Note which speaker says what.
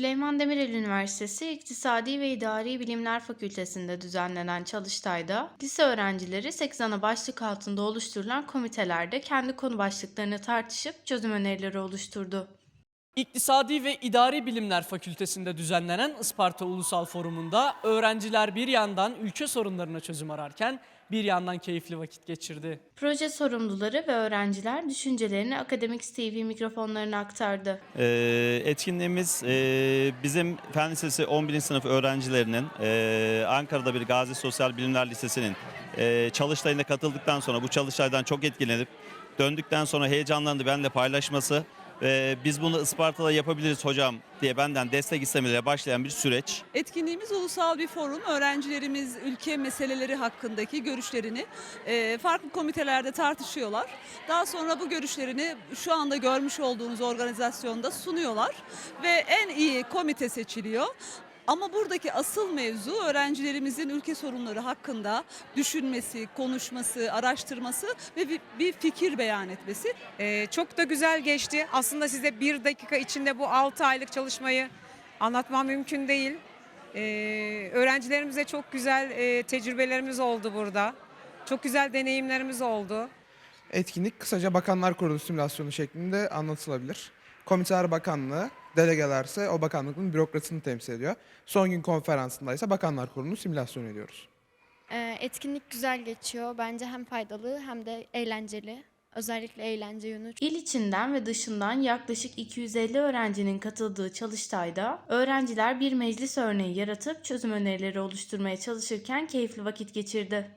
Speaker 1: Süleyman Demirel Üniversitesi İktisadi ve İdari Bilimler Fakültesi'nde düzenlenen çalıştayda lise öğrencileri 8 ana başlık altında oluşturulan komitelerde kendi konu başlıklarını tartışıp çözüm önerileri oluşturdu.
Speaker 2: İktisadi ve İdari Bilimler Fakültesi'nde düzenlenen Isparta Ulusal Forumu'nda öğrenciler bir yandan ülke sorunlarına çözüm ararken bir yandan keyifli vakit geçirdi.
Speaker 1: Proje sorumluları ve öğrenciler düşüncelerini Akademik TV mikrofonlarına aktardı.
Speaker 3: Ee, etkinliğimiz e, bizim Fen Lisesi 11. sınıf öğrencilerinin e, Ankara'da bir Gazi Sosyal Bilimler Lisesi'nin e, çalıştayına katıldıktan sonra bu çalıştaydan çok etkilenip döndükten sonra heyecanlandı benimle paylaşması ve biz bunu Isparta'da yapabiliriz hocam diye benden destek istemelere başlayan bir süreç.
Speaker 4: Etkinliğimiz ulusal bir forum. Öğrencilerimiz ülke meseleleri hakkındaki görüşlerini e, farklı komitelerde tartışıyorlar. Daha sonra bu görüşlerini şu anda görmüş olduğunuz organizasyonda sunuyorlar ve en iyi komite seçiliyor. Ama buradaki asıl mevzu öğrencilerimizin ülke sorunları hakkında düşünmesi, konuşması, araştırması ve bir, bir fikir beyan etmesi.
Speaker 5: Ee, çok da güzel geçti. Aslında size bir dakika içinde bu 6 aylık çalışmayı anlatmam mümkün değil. Ee, öğrencilerimize çok güzel e, tecrübelerimiz oldu burada. Çok güzel deneyimlerimiz oldu.
Speaker 6: Etkinlik kısaca Bakanlar Kurulu simülasyonu şeklinde anlatılabilir. Komiteler Bakanlığı, delegelerse o bakanlıkın bürokrasisini temsil ediyor. Son gün konferansında ise Bakanlar Kurulu'nu simülasyon ediyoruz.
Speaker 7: Ee, Etkinlik güzel geçiyor. Bence hem faydalı hem de eğlenceli. Özellikle eğlence yönü
Speaker 1: İl içinden ve dışından yaklaşık 250 öğrencinin katıldığı çalıştayda öğrenciler bir meclis örneği yaratıp çözüm önerileri oluşturmaya çalışırken keyifli vakit geçirdi.